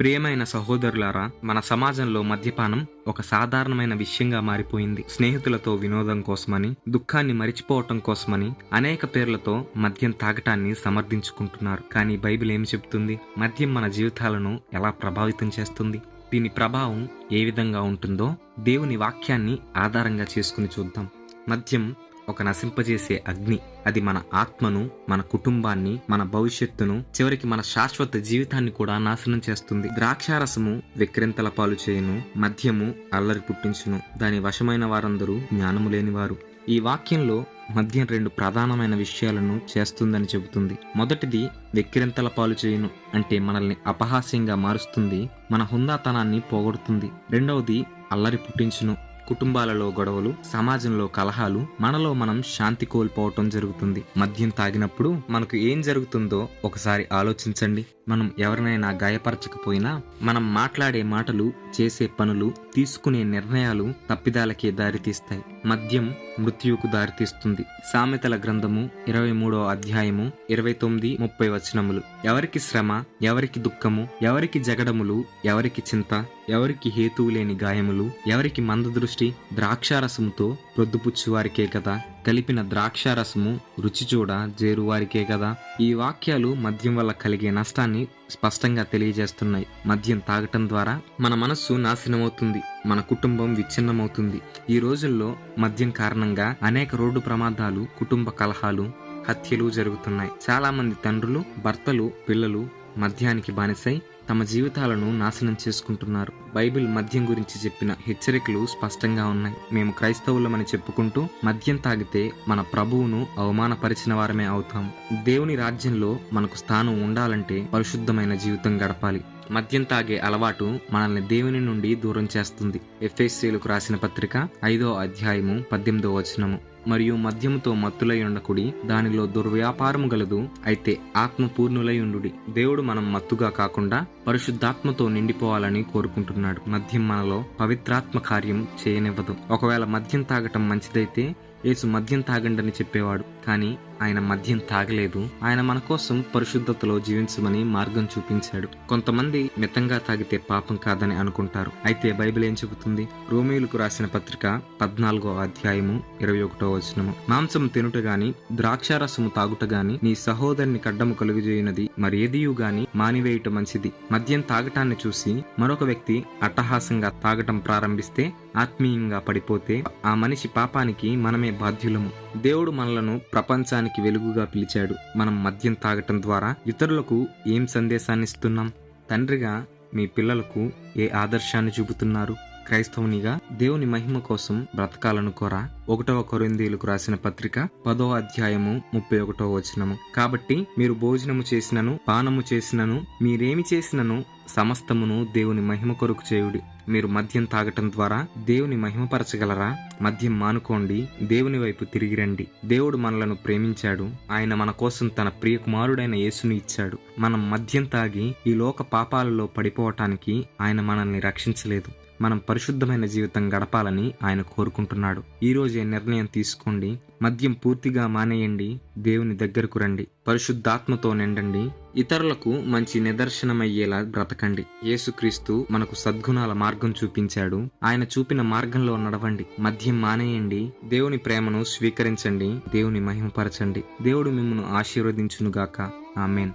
ప్రియమైన సహోదరులారా మన సమాజంలో మద్యపానం ఒక సాధారణమైన విషయంగా మారిపోయింది. స్నేహితులతో వినోదం కోసమని దుఃఖాన్ని మరిచిపోవటం కోసమని అనేక పేర్లతో మద్యం తాగటాన్ని సమర్థించుకుంటున్నారు. కానీ బైబిల్ ఏమి చెబుతుంది? మద్యం మన జీవితాలను ఎలా ప్రభావితం చేస్తుంది? దీని ప్రభావం ఏ విధంగా ఉంటుందో దేవుని వాక్యాన్ని ఆధారంగా చేసుకుని చూద్దాం. మద్యం ఒక నశింపజేసే అగ్ని. అది మన ఆత్మను మన కుటుంబాన్ని మన భవిష్యత్తును చివరికి మన శాశ్వత జీవితాన్ని కూడా నాశనం చేస్తుంది. ద్రాక్షారసము విక్రింతల పాలు చేయును మద్యము అల్లరి పుట్టించును. దాని వశమైన వారందరూ జ్ఞానము లేనివారు. ఈ వాక్యంలో మద్యం రెండు ప్రధానమైన విషయాలను చేస్తుందని చెబుతుంది. మొదటిది వెక్కిరింతల పాలు చేయును అంటే మనల్ని అపహాస్యంగా మారుస్తుంది మన హుందాతనాన్ని పోగొడుతుంది. రెండవది అల్లరి పుట్టించును కుటుంబాలలో గొడవలు సమాజంలో కలహాలు మనలో మనం శాంతి కోల్పోవటం జరుగుతుంది. మద్యం తాగినప్పుడు మనకు ఏం జరుగుతుందో ఒకసారి ఆలోచించండి. మనం ఎవరినైనా గాయపరచకపోయినా మనం మాట్లాడే మాటలు చేసే పనులు తీసుకునే నిర్ణయాలు తప్పిదాలకే దారితీస్తాయి. మద్యం మృత్యువుకు దారితీస్తుంది. సామెతల గ్రంథము ఇరవై మూడో అధ్యాయము ఇరవై తొమ్మిది ముప్పై వచనములు. ఎవరికి శ్రమ ఎవరికి దుఃఖము ఎవరికి జగడములు ఎవరికి చింత ఎవరికి హేతువు లేని గాయములు ఎవరికి మందదృష్టి ద్రాక్షారసముతో ప్రొద్దుపుచ్చువారికే కదా. కలిపిన ద్రాక్షారసము రుచి చూడ జేరువారికే కదా ఈ వాక్యాలు మద్యం వల్ల కలిగే నష్టాన్ని స్పష్టంగా తెలియజేస్తున్నాయి. మద్యం తాగటం ద్వారా మన మనస్సు నాశనమవుతుంది మన కుటుంబం విచ్ఛిన్నమవుతుంది. ఈ రోజుల్లో మద్యం కారణంగా అనేక రోడ్డు ప్రమాదాలు కుటుంబ కలహాలు హత్యలు జరుగుతున్నాయి. చాలా మంది తండ్రులు భర్తలు పిల్లలు మద్యానికి బానిసై తమ జీవితాలను నాశనం చేసుకుంటున్నారు. బైబిల్ మద్యం గురించి చెప్పిన హెచ్చరికలు స్పష్టంగా ఉన్నాయి. మేము క్రైస్తవులమని చెప్పుకుంటూ మద్యం తాగితే మన ప్రభువును అవమానపరిచిన వారమే అవుతాం. దేవుని రాజ్యంలో మనకు స్థానం ఉండాలంటే పరిశుద్ధమైన జీవితం గడపాలి. మద్యం తాగే అలవాటు మనల్ని దేవుని నుండి దూరం చేస్తుంది. ఎఫ్ఎస్సీలకు రాసిన పత్రిక ఐదో అధ్యాయము పద్దెనిమిదో వచనము. మరియు మద్యముతో మత్తులై ఉండకుడి దానిలో దుర్వ్యాపారము గలదు అయితే ఆత్మ పూర్ణులై ఉండుడి. దేవుడు మనం మత్తుగా కాకుండా పరిశుద్ధాత్మతో నిండిపోవాలని కోరుకుంటున్నాడు మద్యం మనలో పవిత్రాత్మ కార్యం చేయనివ్వదు. ఒకవేళ మద్యం తాగటం మంచిదైతే యేసు మద్యం తాగండని చెప్పేవాడు. కానీ ఆయన మద్యం తాగలేదు. ఆయన మన కోసం పరిశుద్ధతలో జీవించమని మార్గం చూపించాడు. కొంతమంది మితంగా తాగితే పాపం కాదని అనుకుంటారు. అయితే బైబిల్ ఏం చెబుతుంది? రోమిలకు రాసిన పత్రిక పద్నాలుగో అధ్యాయము ఇరవై ఒకటో వచనము. మాంసం తినుట గాని ద్రాక్షారసము తాగుట గాని నీ సహోదరుని కడ్డము కలుగుజేయునది మరి ఏదియు గాని మానివేయుట మంచిది. మద్యం తాగటాన్ని చూసి మరొక వ్యక్తి అట్టహాసంగా తాగటం ప్రారంభిస్తే ఆత్మీయంగా పడిపోతే ఆ మనిషి పాపానికి మనమే బాధ్యులము. దేవుడు మనలను ప్రపంచానికి వెలుగుగా పిలిచాడు. మనం మద్యం తాగటం ద్వారా ఇతరులకు ఏం సందేశాన్ని ఇస్తున్నాం? తండ్రిగా మీ పిల్లలకు ఏ ఆదర్శాన్ని చూపుతున్నారు? క్రైస్తవునిగా దేవుని మహిమ కోసం బ్రతకాలను కోరా. ఒకటవ కొరిందీలకు రాసిన పత్రిక పదో అధ్యాయము ముప్పై ఒకటో వచనము. కాబట్టి మీరు భోజనము చేసినను పానము చేసినను మీరేమి చేసినను సమస్తమును దేవుని మహిమ కొరకు చేయుడి. మీరు మద్యం తాగటం ద్వారా దేవుని మహిమపరచగలరా మద్యం మానుకోండి దేవుని వైపు తిరిగి రండి. దేవుడు మనలను ప్రేమించాడు ఆయన మన కోసం తన ప్రియ కుమారుడైన యేసుని ఇచ్చాడు. మనం మద్యం తాగి ఈ లోక పాపాలలో పడిపోవటానికి ఆయన మనల్ని రక్షించలేదు. మనం పరిశుద్ధమైన జీవితం గడపాలని ఆయన కోరుకుంటున్నాడు. ఈరోజే నిర్ణయం తీసుకోండి. మద్యం పూర్తిగా మానేయండి. దేవుని దగ్గరకు రండి. పరిశుద్ధాత్మతో నిండండి. ఇతరులకు మంచి నిదర్శనమయ్యేలా బ్రతకండి. యేసుక్రీస్తు మనకు సద్గుణాల మార్గం చూపించాడు. ఆయన చూపిన మార్గంలో నడవండి. మద్యం మానేయండి. దేవుని ప్రేమను స్వీకరించండి. దేవుని మహిమపరచండి. దేవుడు మిమ్మను ఆశీర్వదించునుగాక. ఆమెన్.